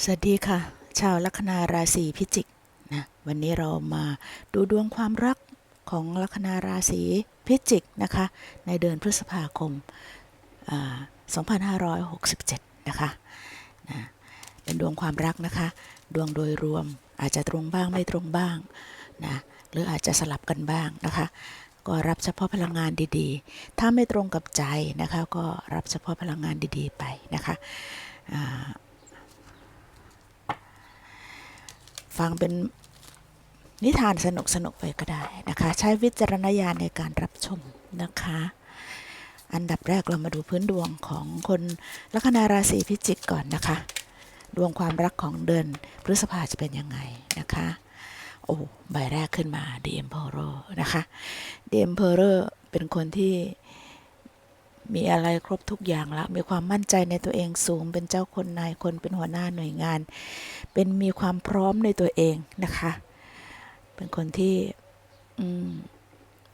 สวัสดีค่ะ ชาวลัคนาราศีพิจิกนะวันนี้เรามาดูดวงความรักของลัคนาราศีพิจิกนะคะในเดือนพฤษภาคมอ่า2567 นะคะนะเป็นดวงความรักนะคะ ดวงโดยรวมอาจจะตรงบ้างไม่ตรงบ้างนะหรืออาจจะสลับกันบ้างนะคะ ก็รับเฉพาะพลังงานดีๆ ถ้าไม่ตรงกับใจนะคะก็รับเฉพาะพลังงานดีๆไปนะคะอ่า ฟังเป็นนิทานสนุกสนุกๆไปก็ได้นะคะ ใช้วิจารณญาณในการรับชมนะคะ อันดับแรกเรามาดูพื้นดวงของคนลัคนาราศีพิจิกก่อนนะคะ ดวงความรักของเดือนพฤษภาจะเป็นยังไงนะคะ โอ้ใบแรกขึ้นมา The Emperor นะคะ The Emperor เป็นคนที่ มีอะไรครบทุกอย่างแล้วมีความมั่นใจในตัวเองสูง เป็นเจ้าคนนายคนเป็นหัวหน้าหน่วยงาน เป็นมีความพร้อมในตัวเองนะคะ เป็นคนที่อืม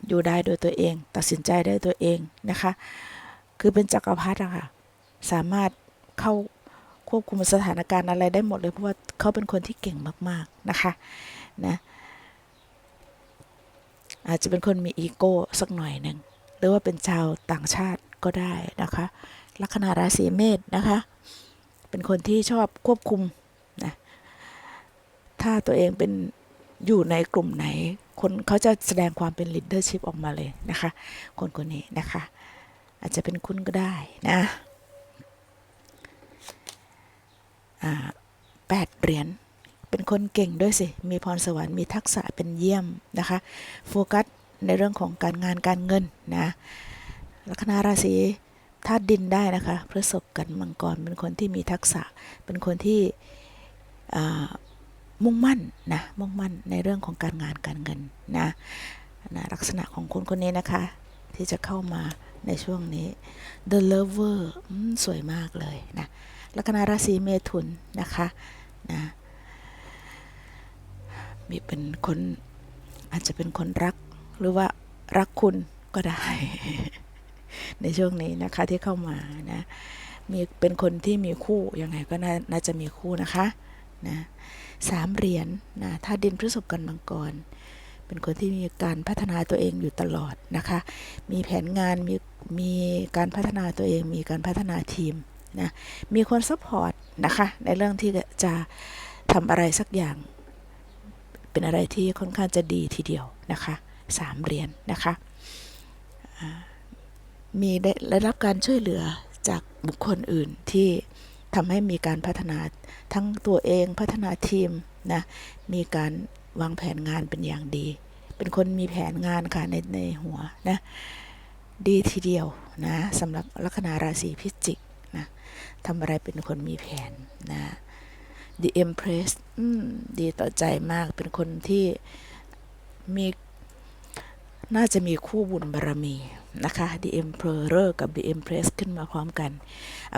อยู่ได้โดยตัวเอง ตัดสินใจได้ตัวเองนะคะ คือเป็นจักรพรรดิอะค่ะ สามารถเข้าควบคุมสถานการณ์อะไรได้หมดเลยเพราะว่าเขาเป็นคนที่เก่งมาก ๆนะคะ นะ อาจจะเป็นคนมีอีโก้สักหน่อยหนึ่งหรือว่าเป็นชาวต่างชาติ ก็ได้นะคะลัคนาราศีเมษนะคะ เป็นคนที่ชอบควบคุมนะถ้าตัวเองเป็นอยู่ในกลุ่มไหน คนเขาจะแสดงความเป็น leadership ออกมาเลยนะคะ คนคนนี้นะคะ อาจจะเป็นคุณก็ได้นะแปดเหรียญเป็นคนเก่งด้วยสิ มีพรสวรรค์ มีทักษะเป็นเยี่ยมนะคะ โฟกัสในเรื่องของการงานการเงินนะ ลัคนาราศีธาตุดินได้นะคะพฤษภกันมังกรเป็นคนที่มีทักษะ เป็นคนที่มุ่งมั่นนะมุ่งมั่นในเรื่องของการงานการเงินนะนะลักษณะของคนคนนี้นะคะ ที่จะเข้ามาในช่วงนี้ The Lover สวยมากเลยนะลัคนาราศีเมถุนนะคะนะมีเป็นคนอาจจะเป็นคนรักหรือว่ารักคุณก็ได้ ในช่วงนี้นะคะที่เข้ามานะมีเป็นคนที่มีคู่ยังไงก็น่าน่าจะมีคู่นะคะนะสามเหรียญนะถ้าดินพฤษภกันมังกร เป็นคนที่มีการพัฒนาตัวเองอยู่ตลอดนะคะ มีแผนงานมีมีการพัฒนาตัวเอง มีการพัฒนาทีมนะมีคนซัพพอร์ตนะคะ ในเรื่องที่จะทำอะไรสักอย่าง เป็นอะไรที่ค่อนข้างจะดีทีเดียวนะคะสามเหรียญนะคะ มีได้รับการช่วยเหลือจากบุคคลอื่นที่ทำให้มีการพัฒนาทั้งตัวเองพัฒนาทีมนะมีการวางแผนงานเป็นอย่างดี เป็นคนมีแผนงานค่ะในในหัวนะดีทีเดียวนะสำหรับลัคนาราศีพิจิกนะทำอะไรเป็นคนมีแผนนะ The Empress ดีต่อใจมากเป็นคนที่มีน่าจะมีคู่บุญบารมี นะคะ The Emperor กับ The Empress ขึ้นมาพร้อมกัน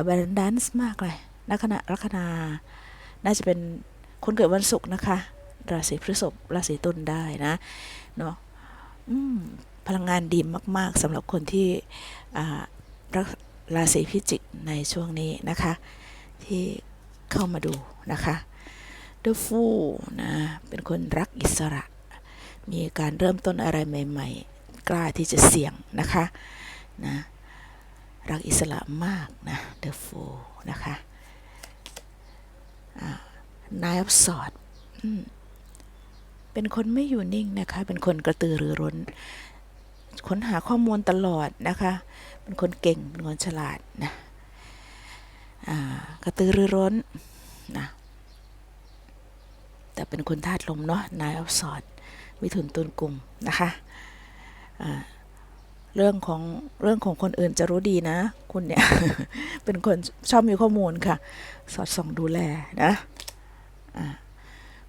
abundance มากเลยลัคนาลัคนาน่าจะเป็นคนเกิดวันศุกร์นะคะ ราศีพฤษภราศีตุลได้นะเนาะพลังงานดีมาก ๆสำหรับคนที่อ่าราศีพิจิกในช่วงนี้นะคะ ที่เข้ามาดูนะคะ The Fool นะเป็นคนรักอิสระ มีการเริ่มต้นอะไรใหม่ ๆ กล้าที่จะเสี่ยงนะคะนะรักอิสระมากนะ The Fool นะคะนายอับสอดเป็นคนไม่อยู่นิ่งนะคะ เป็นคนกระตือรือร้น ค้นหาข้อมูลตลอดนะคะ เป็นคนเก่ง เป็นคนฉลาดนะกระตือรือร้นนะแต่เป็นคนธาตุลมเนาะนายอับสอดมิถุนตุลกลุ่มนะคะ เรื่องของเรื่องของคนอื่นจะรู้ดีนะ คุณเนี่ย เป็นคนชอบมีข้อมูลค่ะ สอดส่องดูแลนะ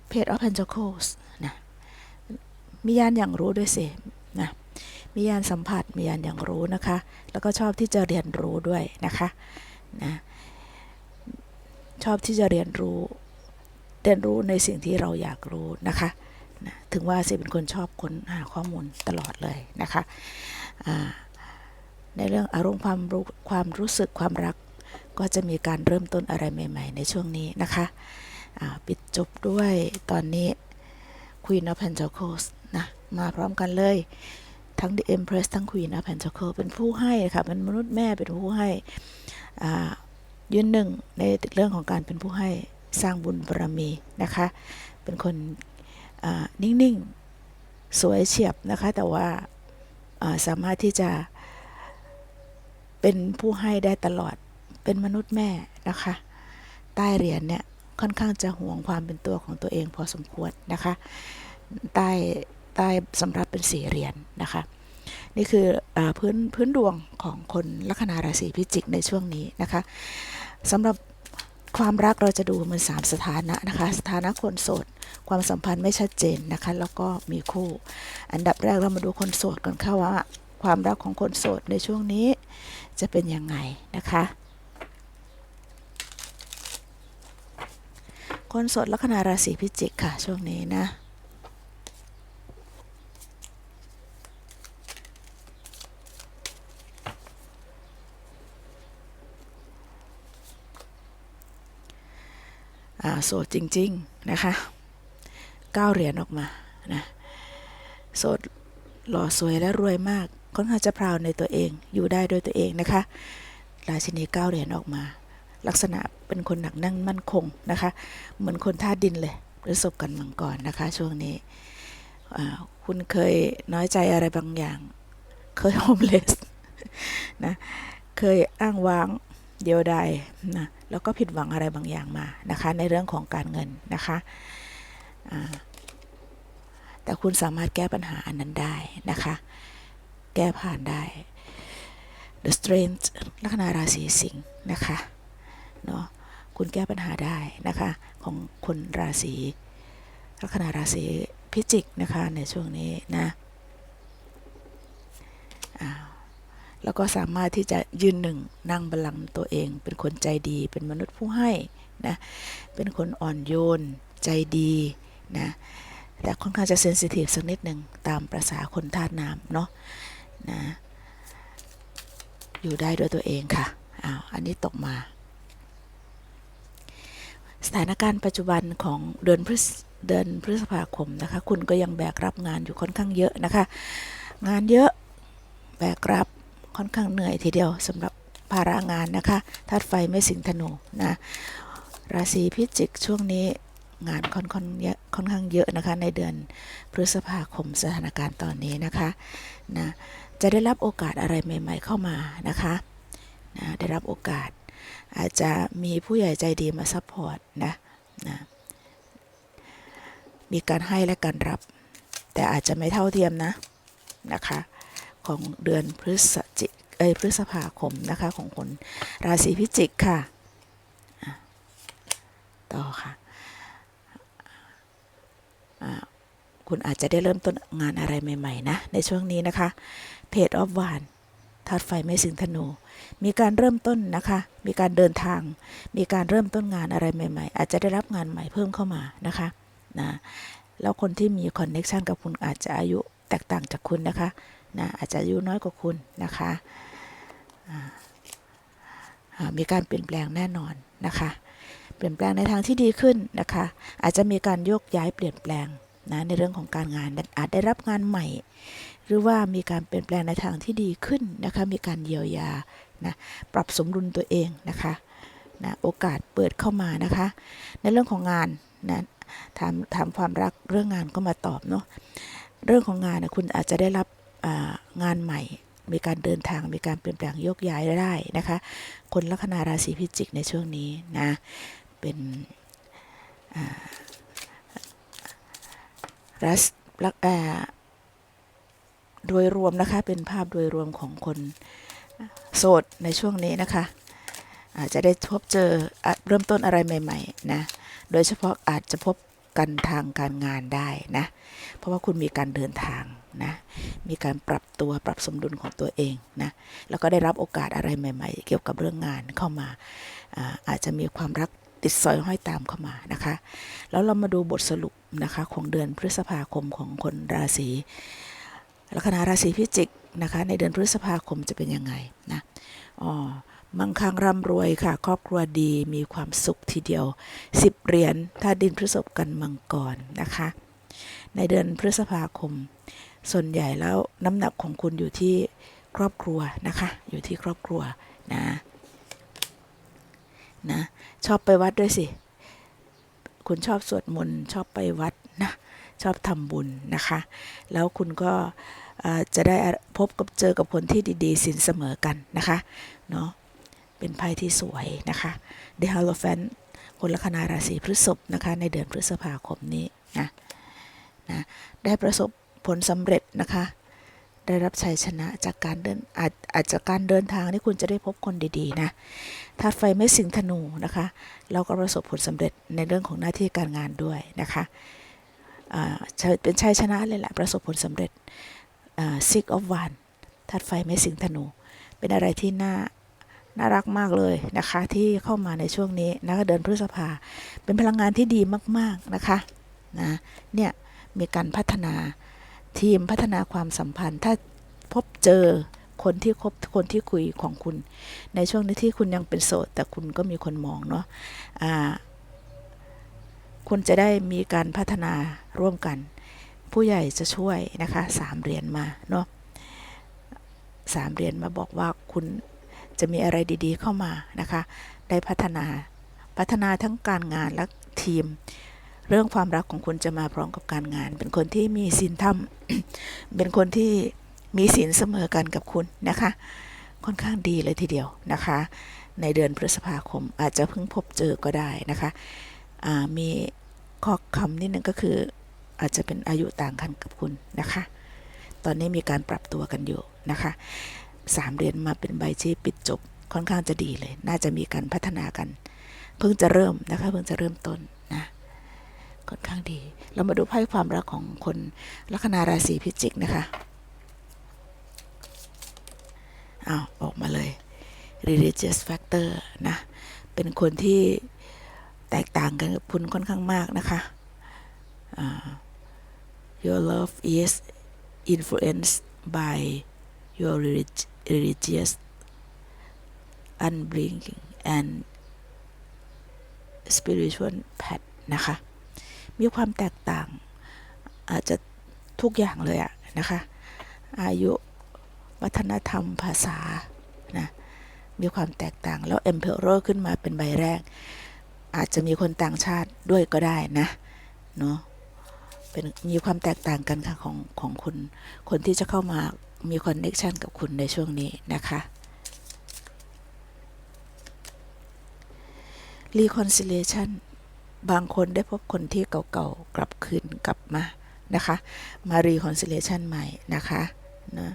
เพจออฟเพนจ c l e s นะมียานอย่างรู้ด้วยสินะมียานสัมผัสมียานอย่างรู้นะคะ แล้วก็ชอบที่จะเรียนรู้ด้วยนะคะนะชอบที่จะเรียนรู้ เรียนรู้ในสิ่งที่เราอยากรู้นะคะ นะถึงว่าสิเป็นคนชอบค้นหาข้อมูลตลอดเลยนะคะในเรื่องอารมณ์ความรู้ความรู้สึกความรัก ก็จะมีการเริ่มต้นอะไรใหม่ ๆ ในช่วงนี้นะคะปิดจบด้วยตอนนี้ Queen of Pentacles นะมาพร้อมกันเลย ทั้ง The Empress ทั้ง Queen of Pentacles เป็นผู้ให้ค่ะเป็นมนุษย์แม่เป็นผู้ให้ยืนหนึ่งในเรื่องของการเป็นผู้ให้สร้างบุญบารมีนะคะ เป็นคน นิ่ง ๆ สวยเฉียบนะคะ แต่ว่าสามารถที่จะเป็นผู้ให้ได้ตลอดเป็นมนุษย์แม่นะคะ ใต้เหรียญเนี่ยค่อนข้างจะห่วงความเป็นตัวของตัวเองพอสมควรนะคะ ใต้ใต้สำหรับเป็นสี่เหรียญนะคะ นี่คืออพื้นพื้นดวงของคนลัคนาราศีพิจิกในช่วงนี้นะคะสำหรับ ความรักเราจะดูมันสามสถานะนะคะ สถานะคนโสด ความสัมพันธ์ไม่ชัดเจนนะคะ แล้วก็มีคู่ อันดับแรกเรามาดูคนโสดก่อนค่ะว่า ความรักของคนโสดในช่วงนี้จะเป็นยังไงนะคะ คนโสดลัคนาราศีพิจิกค่ะ ช่วงนี้นะ โสดจริง ๆ นะคะก้าเหรียญออกมานะโสดหล่อสวยและรวยมากค่อนข้างจะพราวในตัวเองอยู่ได้ด้วยตัวเองนะคะราชินีเก้าเหรียญออกมา ลักษณะเป็นคนหนักนั่งมั่นคงนะคะ เหมือนคนท่าดินเลยประสบกันมังกรนะคะ ช่วงนี้คุณเคยน้อยใจอะไรบางอย่าง เคยโฮมเลสนะเคยอ้างว้างเดียวดายนะ แล้วก็ผิดหวังอะไรบางอย่างมานะคะ ในเรื่องของการเงินนะคะแต่คุณสามารถแก้ปัญหาอันนั้นได้นะคะ แก้ผ่านได้ The Strength ลัคนาราศีสิงห์นะคะเนาะคุณแก้ปัญหาได้นะคะ ของคนราศีลัคนาราศีพิจิกนะคะในช่วงนี้นะอ้าว แล้วก็สามารถที่จะยืนหนึ่งนั่งบัลลังก์ตัวเอง เป็นคนใจดี เป็นมนุษย์ผู้ให้นะเป็นคนอ่อนโยน ใจดีนะแต่ค่อนข้างจะเซนซิทีฟสักนิดหนึ่งตามประษาคนธาตุน้ำเนาะนะอยู่ได้ด้วยตัวเองค่ะอ้าวอันนี้ตกมา สถานการณ์ปัจจุบันของเดือนพฤษเดือนพฤษภาคมนะคะ คุณก็ยังแบกรับงานอยู่ค่อนข้างเยอะนะคะ งานเยอะแบกรับ ค่อนข้างเหนื่อยทีเดียวสำหรับภาระงานนะคะธาตุไฟไม่สิงธนูนะราศีพิจิกช่วงนี้งานค่อนข้างเยอะค่อนข้างเยอะนะคะ ในเดือนพฤษภาคมสถานการณ์ตอนนี้นะคะนะจะได้รับโอกาสอะไรใหม่ ๆ เข้ามานะคะนะได้รับโอกาส อาจจะมีผู้ใหญ่ใจดีมาซัพพอร์ตนะนะมีการให้และการรับ แต่อาจจะไม่เท่าเทียมนะนะคะ ของเดือนพฤศจิกเอยพฤษภาคมนะคะของคนราศีพิจิกค่ะ ต่อค่ะอะคุณอาจจะได้เริ่มต้นงานอะไรใหม่ๆนะ ในช่วงนี้นะคะเพจออฟวานธาตุไฟไม่สิงธนู มีการเริ่มต้นนะคะ มีการเดินทาง มีการเริ่มต้นงานอะไรใหม่ ๆ อาจจะได้รับงานใหม่เพิ่มเข้ามานะคะนะแล้วคนที่มีคอนเน็ชันกับคุณอาจจะอายุแตกต่างจากคุณนะคะ นะอาจจะอายุน้อยกว่าคุณนะคะมีการเปลี่ยนแปลงแน่นอนนะคะ เปลี่ยนแปลงในทางที่ดีขึ้นนะคะ อาจจะมีการโยกย้ายเปลี่ยนแปลงนะในเรื่องของการงานอาจได้รับงานใหม่ หรือว่ามีการเปลี่ยนแปลงในทางที่ดีขึ้นนะคะ มีการเยียวยานะปรับสมดุลตัวเองนะคะนะโอกาสเปิดเข้ามานะคะ ในเรื่องของงานนะถามถามความรักเรื่องงานก็มาตอบเนาะเรื่องของงานนะคุณอาจจะได้รับ งานใหม่ มีการเดินทางมีการเปลี่ยนแปลงโยกย้ายได้นะคะ คนลัคนาราศีพิจิกในช่วงนี้นะ เป็นรัสลักอ่าโดยรวมนะคะ เป็นภาพโดยรวมของคนโสดในช่วงนี้นะคะ อาจจะได้พบเจออเริ่มต้นอะไรใหม่ ๆ นะ โดยเฉพาะอาจจะพบกันทางการงานได้นะ เพราะว่าคุณมีการเดินทาง นะมีการปรับตัวปรับสมดุลของตัวเองนะแล้วก็ได้รับโอกาสอะไรใหม่ ๆ เกี่ยวกับเรื่องงานเข้ามาอาอาจจะมีความรักติดสอยห้อยตามเข้ามานะคะ แล้วเรามาดูบทสรุปนะคะของเดือนพฤษภาคมของคนราศีลัคนาราศีพิจิกนะคะ ในเดือนพฤษภาคมจะเป็นยังไงนะอ๋อมั่งคั่งร่ำรวยค่ะ ครอบครัวดีมีความสุขทีเดียว 10 เหรียญถ้าดินพฤษภกันมังกรนะคะ ในเดือนพฤษภาคม ส่วนใหญ่แล้วน้ำหนักของคุณอยู่ที่ครอบครัวนะคะ อยู่ที่ครอบครัวนะนะชอบไปวัดด้วยสิ คุณชอบสวดมนต์ชอบไปวัดนะชอบทำบุญนะคะ แล้วคุณก็จะได้พบกับเจอกับคนที่ดีๆสินเสมอกันนะคะเนาะเป็นไพ่ที่สวยนะคะ The h a l o p h a n t คนลัคนาราศีพฤษภนะคะในเดือนพฤษภาคมนี้นะนะได้ประสบ ผลสำเร็จนะคะ ได้รับชัยชนะจากการเดินอาจอาจจะการเดินทางที่คุณจะได้พบคนดีๆนะถ้าไฟไม่สิงธนูนะคะ เราก็ประสบผลสำเร็จในเรื่องของหน้าที่การงานด้วยนะคะเป็นชัยชนะเลยแหละประสบผลสำเร็จซิกออฟวานธาตุไฟไม่สิงธนู เป็นอะไรที่น่าน่ารักมากเลยนะคะ ที่เข้ามาในช่วงนี้นะคะเดือนพฤษภา เป็นพลังงานที่ดีมาก ๆ นะคะนะเนี่ยมีการพัฒนา ทีมพัฒนาความสัมพันธ์ ถ้าพบเจอคนที่คบคนที่คุยของคุณ ในช่วงนี้ที่คุณยังเป็นโสด แต่คุณก็มีคนมองเนาะอ่าคุณจะได้มีการพัฒนาร่วมกัน ผู้ใหญ่จะช่วยนะคะสามเหรียญมาเนาะสามเหรียญมาบอกว่าคุณจะมีอะไรดีๆเข้ามานะคะ ได้พัฒนาพัฒนาทั้งการงานและทีม เรื่องความรักของคุณจะมาพร้อมกับการงาน เป็นคนที่มีศีลธรรม เป็นคนที่มีศีลเสมอกันกับคุณนะคะ ค่อนข้างดีเลยทีเดียวนะคะ ในเดือนพฤษภาคมอาจจะเพิ่งพบเจอก็ได้นะคะมีข้อคำนิดนึงก็คืออาจจะเป็นอายุต่างกันกับคุณนะคะ ตอนนี้มีการปรับตัวกันอยู่นะคะสามเดือนมาเป็นใบที่ปิดจบค่อนข้างจะดีเลย น่าจะมีการพัฒนากัน เพิ่งจะเริ่มนะคะ เพิ่งจะเริ่มต้น ค่อนข้างดี เรามาดูไพ่ความรักของคนลัคนาราศีพิจิกนะคะอ้าวออกมาเลย religious factor นะ เป็นคนที่แตกต่างกันกับคุณค่อนข้างมากนะคะอ่า your love is influenced by your relig- religious upbringing and spiritual path นะคะ มีความแตกต่าง อาจจะทุกอย่างเลยอะนะคะ อายุวัฒนธรรมภาษานะมีความแตกต่างแล้ว Emperor ขึ้นมาเป็นใบแรก อาจจะมีคนต่างชาติด้วยก็ได้นะเนาะเป็นมีความแตกต่างกันค่ะของของคุณ คนที่จะเข้ามามีคอนเน็ชันกับคุณในช่วงนี้นะคะ reconciliation บางคนได้พบคนที่เก่าๆกลับคืนกลับมานะคะ มา reconciliation ใหม่นะคะนะ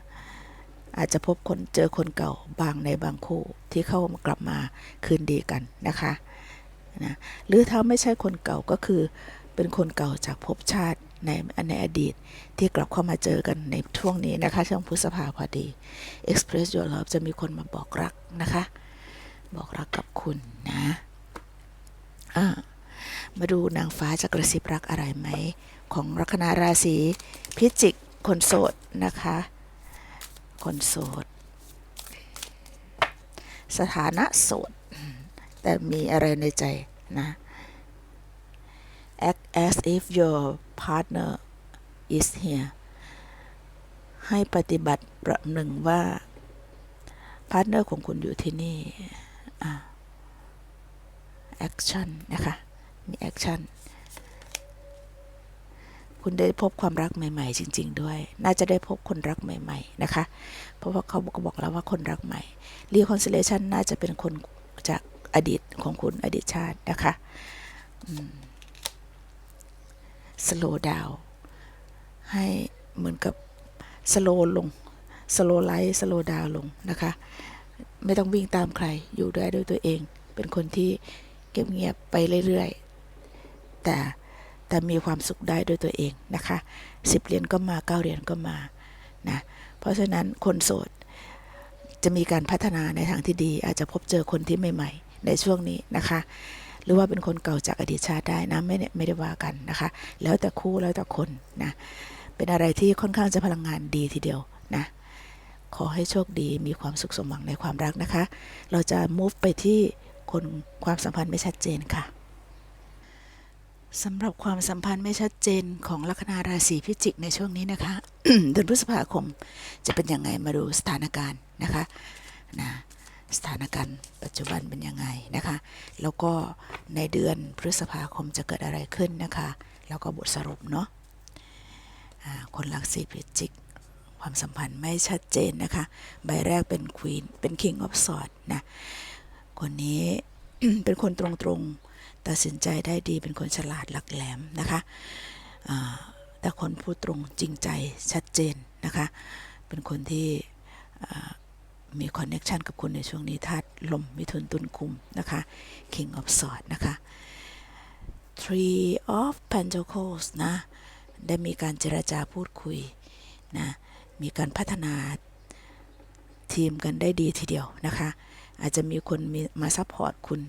อาจจะพบคนเจอคนเก่าบางในบางคู่ที่เข้ามากลับมาคืนดีกันนะคะนะหรือถ้าไม่ใช่คนเก่าก็คือเป็นคนเก่าจากภพชาติในในอดีตที่กลับเข้ามาเจอกันในช่วงนี้นะคะช่วงพฤษภาพอดี express your love จะมีคนมาบอกรักนะคะ บอกรักกับคุณนะอ่า มาดูนางฟ้าจะกระซิบรักอะไรไหม ของลัคนาราศีพิจิกคนโสดนะคะ คนโสด สถานะโสด แต่มีอะไรในใจนะ act as if your partner is here ให้ปฏิบัติประหนึ่งว่า พาร์ทเนอร์ของคุณอยู่ที่นี่ action นะคะ มีแอคชั่น คุณได้พบความรักใหม่ ๆ จริง ๆ ด้วย น่าจะได้พบคนรักใหม่ ๆ นะคะ เพราะว่าเขาก็บอกแล้วว่าคนรักใหม่ reconciliation น่าจะเป็นคนจากอดีตของคุณอดีตชาตินะคะ slow down ให้เหมือนกับ slow ลง slow light slow down ลงนะคะ ไม่ต้องวิ่งตามใครอยู่ได้ด้วยตัวเอง เป็นคนที่เเงียบๆไปเรื่อยๆ แต่แต่มีความสุขได้ด้วยตัวเองนะคะสิบเหรียญก็มาเก้าเหรียญก็มานะเพราะฉะนั้นคนโสดจะมีการพัฒนาในทางที่ดี อาจจะพบเจอคนที่ใหม่ๆ ในช่วงนี้นะคะ หรือว่าเป็นคนเก่าจากอดีตชาติได้นะไม่ได้ไม่ได้ว่ากันนะคะ แล้วแต่คู่แล้วแต่คนนะเป็นอะไรที่ค่อนข้างจะพลังงานดีทีเดียวนะขอให้โชคดีมีความสุขสมหวังในความรักนะคะ เราจะ move ไปที่คนความสัมพันธ์ไม่ชัดเจนค่ะ สำหรับความสัมพันธ์ไม่ชัดเจนของลัคนาราศีพิจิกในช่วงนี้นะคะเดือนพฤษภาคมจะเป็นยังไงมาดูสถานการณ์นะคะนะสถานการณ์ปัจจุบันเป็นยังไงนะคะ แล้วก็ในเดือนพฤษภาคมจะเกิดอะไรขึ้นนะคะ แล้วก็บทสรุปเนาะคนลักษีพิจิก ความสัมพันธ์ไม่ชัดเจนนะคะ ใบแรกเป็นควีนเป็น King of Swords นะ คนนี้เป็นคนตรงๆ ตัดสินใจได้ดีเป็นคนฉลาดหลักแหลมนะคะอ่าแต่คนพูดตรงจริงใจชัดเจนนะคะ เป็นคนที่มีคอนเน็ชันกับคุณในช่วงนี้ธาตุลมมิถุนตุลคุมนะคะ King of Swords นะคะ Three of Pentacles นะ ได้มีการเจรจาพูดคุยนะ มีการพัฒนาทีมกันได้ดีทีเดียวนะคะ อาจจะมีคนมีมาซัพพอร์ตคุณ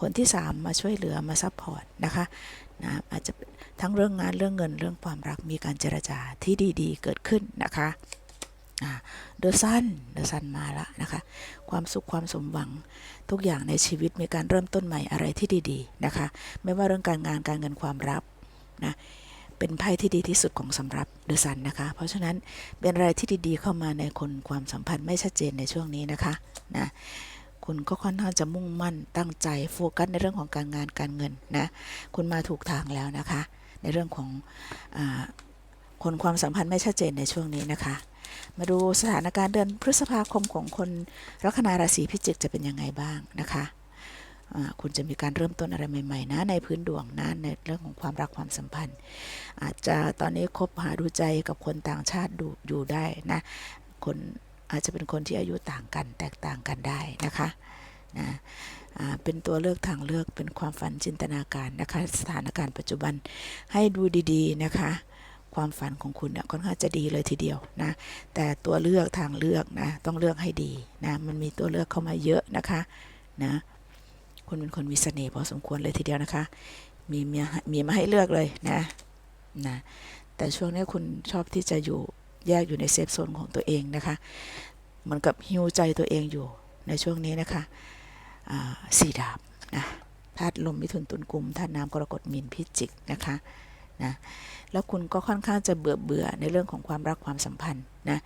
คนที่ 3 มาช่วยเหลือมาซัพพอร์ตนะคะนะอาจจะทั้งเรื่องงานเรื่องเงินเรื่องความรักมีการเจรจาที่ดีๆ เกิดขึ้นนะคะเดอะซันเดอะซันมาแล้วนะคะ ความสุขความสมหวังทุกอย่างในชีวิตมีการเริ่มต้นใหม่อะไรที่ดีๆนะคะ ไม่ว่าเรื่องการงานการเงินความรักนะเป็นไพ่ที่ดีที่สุดของสำหรับเดอะซันนะคะ เพราะฉะนั้นเป็นอะไรที่ดีๆ เข้ามาในคนความสัมพันธ์ไม่ชัดเจนในช่วงนี้นะคะนะ คุณก็ค่อนข้างจะมุ่งมั่นตั้งใจโฟกัสในเรื่องของการงานการเงินนะคุณมาถูกทางแล้วนะคะ ในเรื่องของอคนความสัมพันธ์ไม่ชัดเจนในช่วงนี้นะคะ มาดูสถานการณ์เดือนพฤษภาคมของคนลัคนาราศีพิจิกจะเป็นยังไงบ้างนะคะคุณจะมีการเริ่มต้นอะไรใหม่ๆนะในพื้นดวงนะในเรื่องของความรักความสัมพันธ์ อาจจะตอนนี้คบหาดูใจกับคนต่างชาติดูอยู่ได้นะคน อาจจะเป็นคนที่อายุต่างกันแตกต่างกันได้นะคะนะเป็นตัวเลือกทางเลือกเป็นความฝันจินตนาการนะคะ สถานการณ์ปัจจุบันให้ดูดีๆนะคะ ความฝันของคุณเนี่ยค่อนข้างจะดีเลยทีเดียวนะแต่ตัวเลือกทางเลือกนะต้องเลือกให้ดีนะมันมีตัวเลือกเข้ามาเยอะนะคะนะคุณเป็นคนมีเสน่ห์พอสมควรเลยทีเดียวนะคะ มีมีมีมาให้เลือกเลยนะนะแต่ช่วงนี้คุณชอบที่จะอยู่ แยกอยู่ในเซฟโซนของตัวเองนะคะเหมือนกับฮิวใจตัวเองอยู่ในช่วงนี้นะคะสี่ดาบนะธาตุลมมิถุนตุลกุมธาตุน้ำกรกฎมีนพิจิกนะคะนะแล้วคุณก็ค่อนข้างจะเบื่อเบื่อในเรื่องของความรักความสัมพันธ์นะ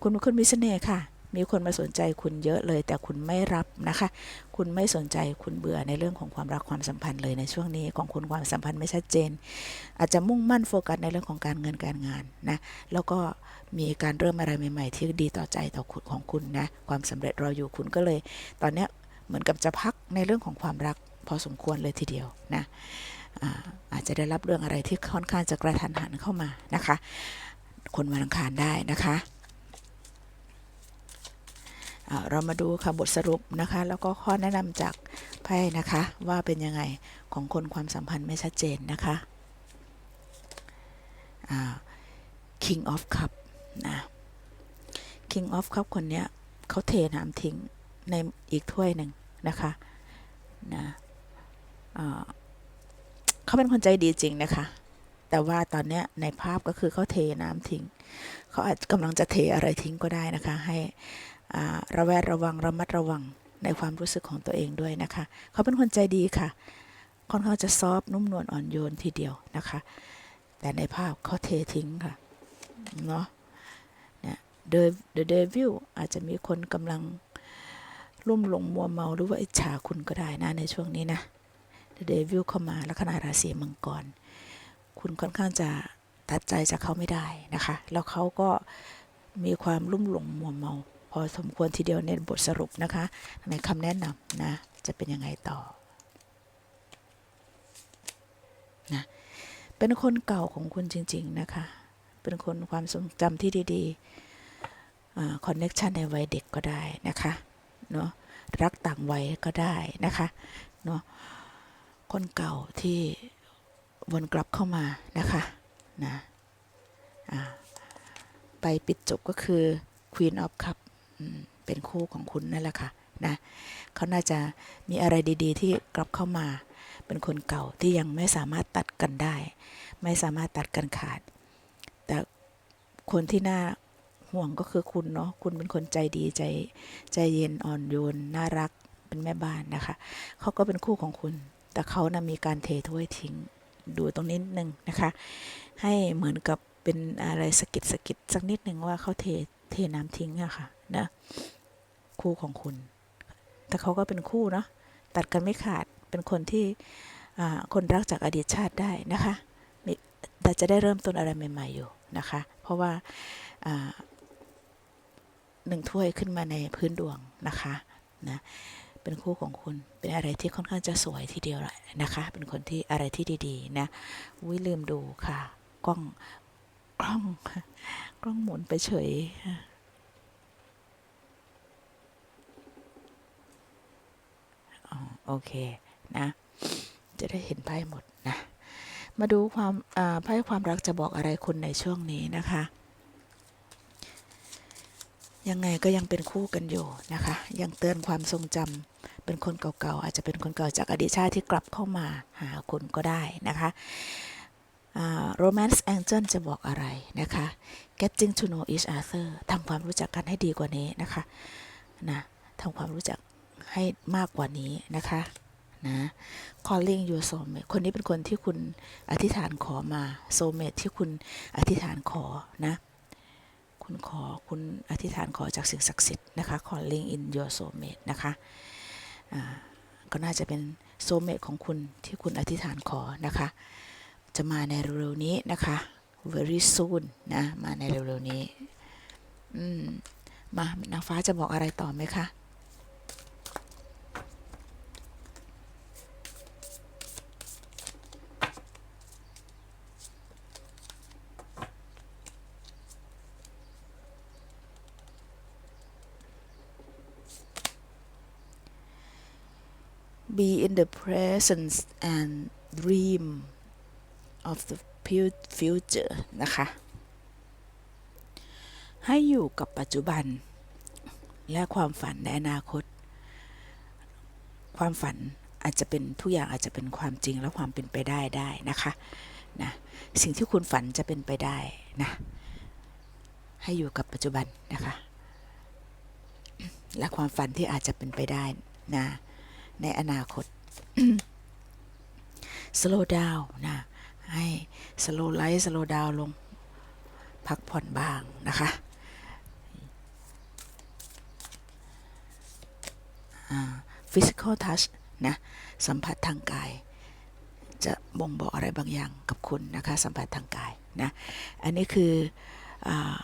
คุณเป็นคนมีเสน่ห์ค่ะ มีคนมาสนใจคุณเยอะเลย แต่คุณไม่รับนะคะ คุณไม่สนใจคุณเบื่อในเรื่องของความรักความสัมพันธ์เลยในช่วงนี้ของคุณความสัมพันธ์ไม่ชัดเจน อาจจะมุ่งมั่นโฟกัสในเรื่องของการเงินการงานนะแล้วก็มีการเริ่มอะไรใหม่ ๆ ที่ดีต่อใจต่อคุณของคุณนะความสำเร็จรออยู่คุณก็เลย ตอนนี้เหมือนกับจะพักในเรื่องของความรักพอสมควรเลยทีเดียวนะอาอาจจะได้รับเรื่องอะไรที่ค่อนข้างจะกระทันหันเข้ามานะคะ คนวันอังคารได้นะคะ เรามาดูค่ะบทสรุปนะคะ แล้วก็ข้อแนะนำจากไพ่นะคะ ว่าเป็นยังไงของคนความสัมพันธ์ไม่ชัดเจนนะคะอ่า King of Cup นะ King of Cup คนเนี้ยเขาเทน้ำทิ้งในอีกถ้วยหนึ่งนะคะนะเขาเป็นคนใจดีจริงนะคะ แต่ว่าตอนเนี้ยในภาพก็คือเขาเทน้ำทิ้ง เขาอาจกำลังจะเทอะไรทิ้งก็ได้นะคะ ให้ ระแวดระวังระมัดระวังในความรู้สึกของตัวเองด้วยนะคะ เขาเป็นคนใจดีค่ะ ค่อนข้างจะซอฟนุ่มนวลอ่อนโยนทีเดียวนะคะ แต่ในภาพเขาเททิ้งค่ะเนาะเนี่ย The The Devil อาจจะมีคนกำลังลุ่มหลงมัวเมาหรือว่าอิจฉาคุณก็ได้นะในช่วงนี้นะ The Devil เข้ามาลัคนาราศีมังกร คุณค่อนข้างจะตัดใจจากเขาไม่ได้นะคะ แล้วเขาก็มีความลุ่มหลงมัวเมา พอสมควรทีเดียวในบทสรุปนะคะในคำแนะนำนะจะเป็นยังไงต่อนะเป็นคนเก่าของคุณจริง ๆ นะคะ เป็นคนความทรงจำที่ดีๆคอนเน็ชันในวัยเด็กก็ได้นะคะเนาะรักต่างวัยก็ได้นะคะเนาะคนเก่าที่วนกลับเข้ามานะคะนะไปปิดจบก็คือ Queen of Cup เป็นคู่ของคุณนั่นแหละค่ะนะเขาน่าจะมีอะไรดี ๆ ที่กลับเข้ามา เป็นคนเก่าที่ยังไม่สามารถตัดกันได้ ไม่สามารถตัดกันขาด แต่คนที่น่าห่วงก็คือคุณเนาะคุณเป็นคนใจดีใจใจเย็นอ่อนโยนน่ารักเป็นแม่บ้านนะคะเขาก็เป็นคู่ของคุณ แต่เขานะมีการเทถ้วยทิ้งดูตรงนี้นิดนึงนะคะ ให้เหมือนกับเป็นอะไรสะกิดสะกิดสักนิดหนึ่งว่าเขาเทเทน้ำทิ้งอะค่ะ นะคู่ของคุณ แต่เขาก็เป็นคู่เนาะตัดกันไม่ขาดเป็นคนที่คนรักจากอดีตชาติได้นะคะแต่จะได้เริ่มต้นอะไรใหม่ ๆอยู่นะคะ เพราะว่าอ่าหนึ่งถ้วยขึ้นมาในพื้นดวงนะคะนะเป็นคู่ของคุณเป็นอะไรที่ค่อนข้างจะสวยทีเดียวแหละนะคะ เป็นคนที่อะไรที่ดีๆนะวิลืมดูค่ะ กล้องกล้องกล้องหมุนไปเฉย อ๋อ โอเคนะ จะได้เห็นไพ่หมดนะ มาดูความไพ่ความรักจะบอกอะไรคุณในช่วงนี้นะคะ ยังไงก็ยังเป็นคู่กันอยู่นะคะ ยังเตือนความทรงจำเป็นคนเก่าๆอาจจะเป็นคนเก่าจากอดีตชาติที่กลับเข้ามาหาคุณก็ได้นะคะอ่า romance angel จะบอกอะไรนะคะ getting to know each other ทำความรู้จักกันให้ดีกว่านี้นะคะนะทำความรู้จัก ให้มากกว่านี้นะคะนะ calling your soulmate คนนี้เป็นคนที่คุณอธิษฐานขอมา soulmate ที่คุณอธิษฐานขอนะ คุณขอคุณอธิษฐานขอจากสิ่งศักดิ์สิทธิ์นะคะ calling in your soulmate นะคะก็น่าจะเป็น soulmate ของคุณที่คุณอธิษฐานขอนะคะ จะมาในเร็วๆนี้นะคะ very soon นะ มาในเร็วๆนี้ อืม มา นางฟ้าจะบอกอะไรต่อไหมคะ be in the presence and dream of the future นะคะ ให้อยู่กับปัจจุบัน และความฝันในอนาคต ความฝันอาจจะเป็นทุกอย่างอาจจะเป็นความจริงและความเป็นไปได้ได้นะคะนะสิ่งที่คุณฝันจะเป็นไปได้นะ ให้อยู่กับปัจจุบันนะคะ และความฝันที่อาจจะเป็นไปได้นะ ในอนาคต slow down นะ ให้ slow light slow down ลง พักผ่อนบ้างนะคะอ่า physical touch นะ สัมผัสทางกาย จะบ่งบอกอะไรบางอย่างกับคุณนะคะ สัมผัสทางกายนะ อันนี้คืออา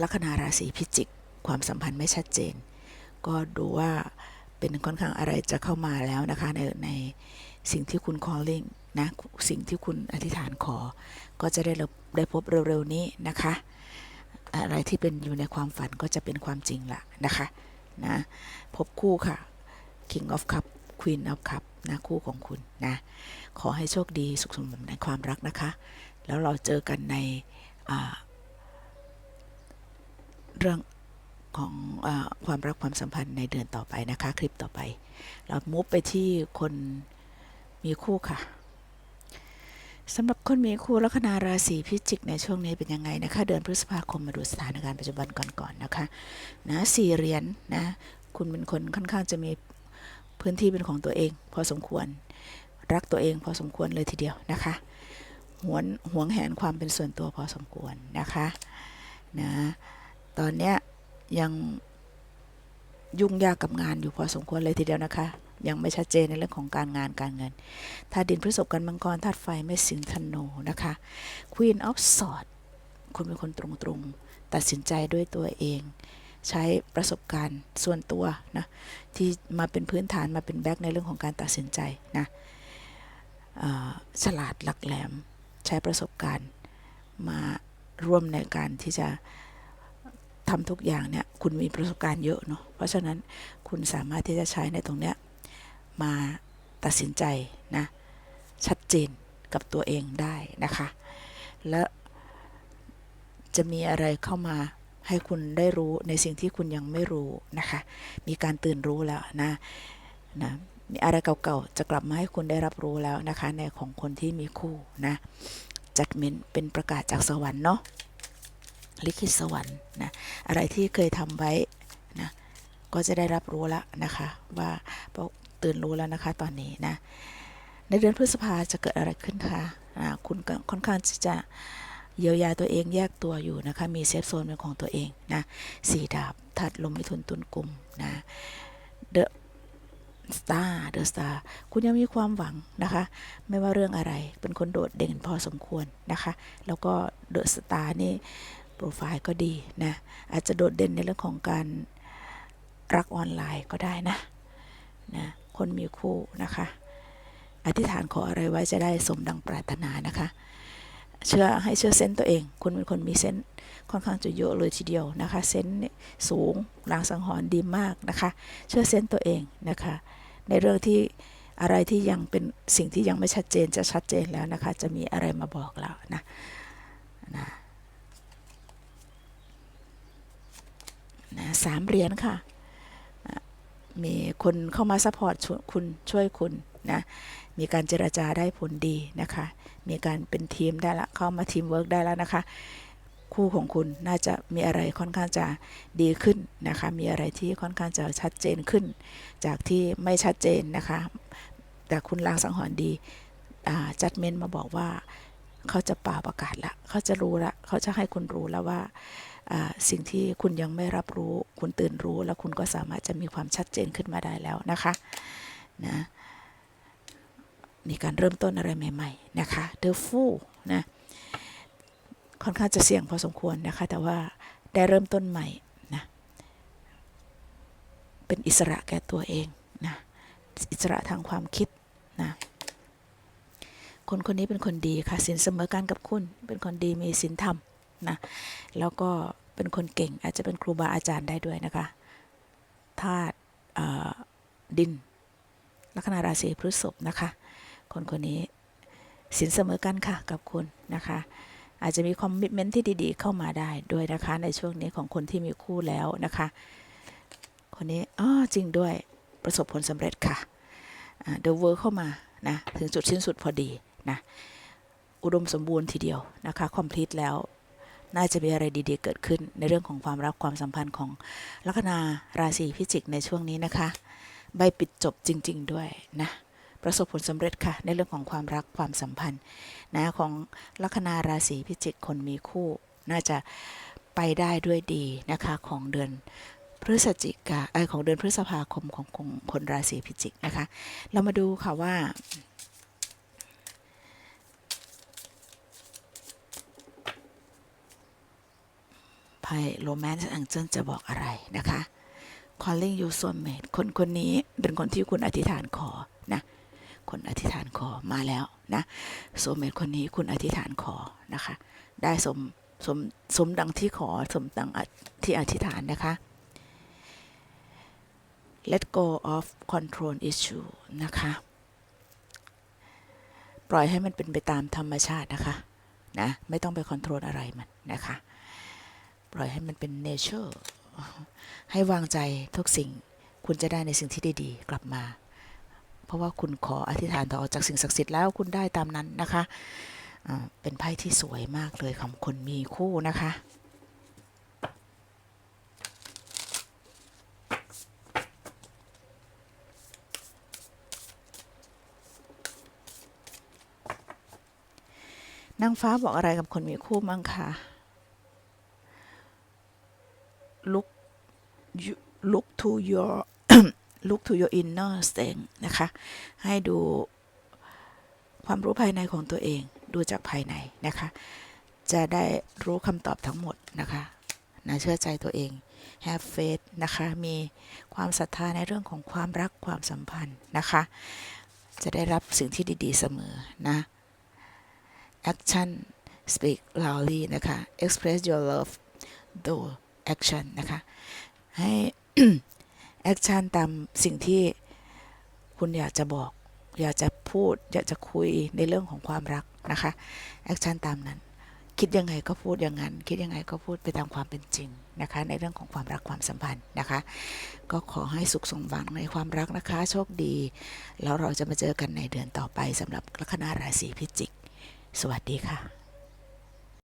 ลัคนาราศีพิจิก ความสัมพันธ์ไม่ชัดเจน ก็ดูว่า เป็นค่อนข้างอะไรจะเข้ามาแล้วนะคะในในสิ่งที่คุณ calling นะสิ่งที่คุณอธิษฐานขอ ก็จะได้รับได้พบเร็วๆนี้นะคะ อะไรที่เป็นอยู่ในความฝันก็จะเป็นความจริงละนะคะนะพบคู่ค่ะ King of Cup Queen of Cup นะคู่ของคุณนะขอให้โชคดีสุขสมหวังในความรักนะคะ แล้วเราเจอกันในเรื่อง ของอความรักความสัมพันธ์ในเดือนต่อไปนะคะ คลิปต่อไป เรามุฟไปที่คนมีคู่ค่ะสำหรับคนมีคู่ลัคนาราศีพิจิกในช่วงนี้เป็นยังไงนะคะ เดือนพฤษภาคมมาดูสถานการณ์ปัจจุบันก่อนๆนะคะนะสี่เหรียญนนะคุณเป็นคนค่อนข้างจะมีพื้นที่เป็นของตัวเอง พอสมควร รักตัวเองพอสมควรเลยทีเดียวนะคะหวนหวงแหนความเป็นส่วนตัวพอสมควรนะคะนะตอนเนี้ย ยังยุ่งยากกับงานอยู่พอสมควรเลยทีเดียวนะคะ ยังไม่ชัดเจนในเรื่องของการงานการเงินธาตุดินพฤษภกันมังกรธาตุไฟไม่สิงธนูนะคะ Queen of Swords คุณเป็นคนตรงๆ ตัดสินใจด้วยตัวเอง ใช้ประสบการณ์ส่วนตัวนะ ที่มาเป็นพื้นฐานมาเป็นแบ็กในเรื่องของการตัดสินใจนะฉลาดหลักแหลม ใช้ประสบการณ์มาร่วมในการที่จะ ทำทุกอย่างเนี่ยคุณมีประสบการณ์เยอะเนาะเพราะฉะนั้นคุณสามารถที่จะใช้ในตรงเนี้ยมาตัดสินใจนะชัดเจนกับตัวเองได้นะคะ และจะมีอะไรเข้ามาให้คุณได้รู้ในสิ่งที่คุณยังไม่รู้นะคะ มีการตื่นรู้แล้วนะนะมีอะไรเก่าๆ จะกลับมาให้คุณได้รับรู้แล้วนะคะ ในของคนที่มีคู่นะจัดเมนเป็นประกาศจากสวรรค์เนาะ ลิขิตสวรรค์นะอะไรที่เคยทำไว้นะก็จะได้รับรู้แล้วนะคะ ว่าตื่นรู้แล้วนะคะตอนนี้นะในเดือนพฤษภาจะเกิดอะไรขึ้นคะอ่าคุณค่อนข้างจะเยียวยาตัวเองแยกตัวอยู่นะคะ มีเซฟโซนเป็นของตัวเองนะสี่ดาบทัดลมมิถุนตุนกลุ่มนะเดอะสตาร์เดอะสตาร์คุณยังมีความหวังนะคะ ไม่ว่าเรื่องอะไรเป็นคนโดดเด่นพอสมควรนะคะ แล้วก็เดอะสตาร์นี่ โปรไฟล์ก็ดีนะอาจจะโดดเด่นในเรื่องของการรักออนไลน์ก็ได้นะนะคนมีคู่นะคะ อธิษฐานขออะไรไว้จะได้สมดังปรารถนานะคะ เชื่อให้เชื่อเซนต์ตัวเอง คุณเป็นคนมีเซนต์ค่อนข้างจะเยอะเลยทีเดียวนะคะ เซนต์สูงหลางสังหรณ์ดีมากนะคะ เชื่อเซนต์ตัวเองนะคะ ในเรื่องที่อะไรที่ยังเป็นสิ่งที่ยังไม่ชัดเจนจะชัดเจนแล้วนะคะ จะมีอะไรมาบอกเรานะนะ นะสามเหรียญค่ะ มีคนเข้ามาซัพพอร์ตคุณช่วยคุณนะมีการเจราจาได้ผลดีนะคะ มีการเป็นทีมได้ละเข้ามาทีมเวิร์กได้แล้วนะคะ คู่ของคุณน่าจะมีอะไรค่อนข้างจะดีขึ้นนะคะ มีอะไรที่ค่อนข้างจะชัดเจนขึ้น จากที่ไม่ชัดเจนนะคะ แต่คุณลางสังหรณ์ดีจัดเมนมาบอกว่าเขาจะป่าประกาศละเขาจะรู้ละเขาจะให้คุณรู้แล้วว่า สิ่งที่คุณยังไม่รับรู้ คุณตื่นรู้ แล้วคุณก็สามารถจะมีความชัดเจนขึ้นมาได้แล้วนะคะนะมีการเริ่มต้นอะไรใหม่ๆนะคะ The Fool นะค่อนข้างจะเสี่ยงพอสมควรนะคะ แต่ว่าได้เริ่มต้นใหม่นะเป็นอิสระแก่ตัวเองนะอิสระทางความคิดนะคนคนนี้เป็นคนดีค่ะสินเสมอกันกับคุณ เป็นคนดีมีสินธรรม นะแล้วก็เป็นคนเก่งอาจจะเป็นครูบาอาจารย์ได้ด้วยนะคะธาตุดิน ลัคนาราศีพฤษภนะคะ คนคนนี้สินเสมอกันค่ะกับคุณนะคะ อาจจะมีคอมมิชเมนต์ที่ดีๆ เข้ามาได้ด้วยนะคะ ในช่วงนี้ของคนที่มีคู่แล้วนะคะ คนนี้อ๋อจริงด้วยประสบผลสำเร็จค่ะเดอะเวิร์เข้ามานะถึงจุดสิ้นสุดพอดีนะอุดมสมบูรณ์ทีเดียวนะคะคอมพลีทแล้ว น่าจะมีอะไรดีๆ เกิดขึ้นในเรื่องของความรักความสัมพันธ์ของลัคนาราศีพิจิกในช่วงนี้นะคะ ใบปิดจบจริง ๆ ด้วยนะประสบผลสำเร็จค่ะ ในเรื่องของความรักความสัมพันธ์นะของลัคนาราศีพิจิกคนมีคู่ น่าจะไปได้ด้วยดีนะคะของเดือนพฤศจิกาไอของเดือนพฤษภาคมของคนราศีพิจิกนะคะ เรามาดูค่ะว่า ไพ่โรแมนต์อังเจิลจะบอกอะไรนะคะ calling you soulmate คนคนนี้เป็นคนที่คุณอธิษฐานขอนะ คนอธิษฐานขอมาแล้วนะโซเมตคนนี้คุณอธิษฐานขอนะคะ ได้สมสมสมดังที่ขอสมดังที่อธิษฐานนะคะ let go of control issue นะคะ ปล่อยให้มันเป็นไปตามธรรมชาตินะคะ นะ ไม่ต้องไปคอนโทรลอะไรมันนะคะ ปล่อยให้มันเป็นเนเจอร์ให้วางใจทุกสิ่ง คุณจะได้ในสิ่งที่ดีๆกลับมา เพราะว่าคุณขออธิษฐานต่อจากสิ่งศักดิ์สิทธิ์แล้วคุณได้ตามนั้นนะคะเป็นไพ่ที่สวยมากเลยของคนมีคู่นะคะนางฟ้าบอกอะไรกับคนมีคู่มั้งคะ look you, look to your look to your inner strength นะคะ ให้ดูความรู้ภายในของตัวเอง ดูจากภายในนะคะ จะได้รู้คำตอบทั้งหมดนะคะนะเชื่อใจตัวเอง have faith นะคะ มีความศรัทธาในเรื่องของความรักความสัมพันธ์นะคะ จะได้รับสิ่งที่ดี ๆ เสมอนะ action speak loudly นะคะ express your love though action นะคะ ให้ action ตามสิ่งที่คุณอยากจะบอก อยากจะพูด อยากจะคุยในเรื่องของความรักนะคะ action ตามนั้น คิดยังไงก็พูดอย่างนั้น คิดยังไงก็พูดไปตามความเป็นจริงนะคะ ในเรื่องของความรักความสัมพันธ์นะคะ ก็ขอให้สุขสมหวังในความรักนะคะ โชคดี แล้วเราจะมาเจอกันในเดือนต่อไปสำหรับลัคนาราศีพิจิก สวัสดีค่ะ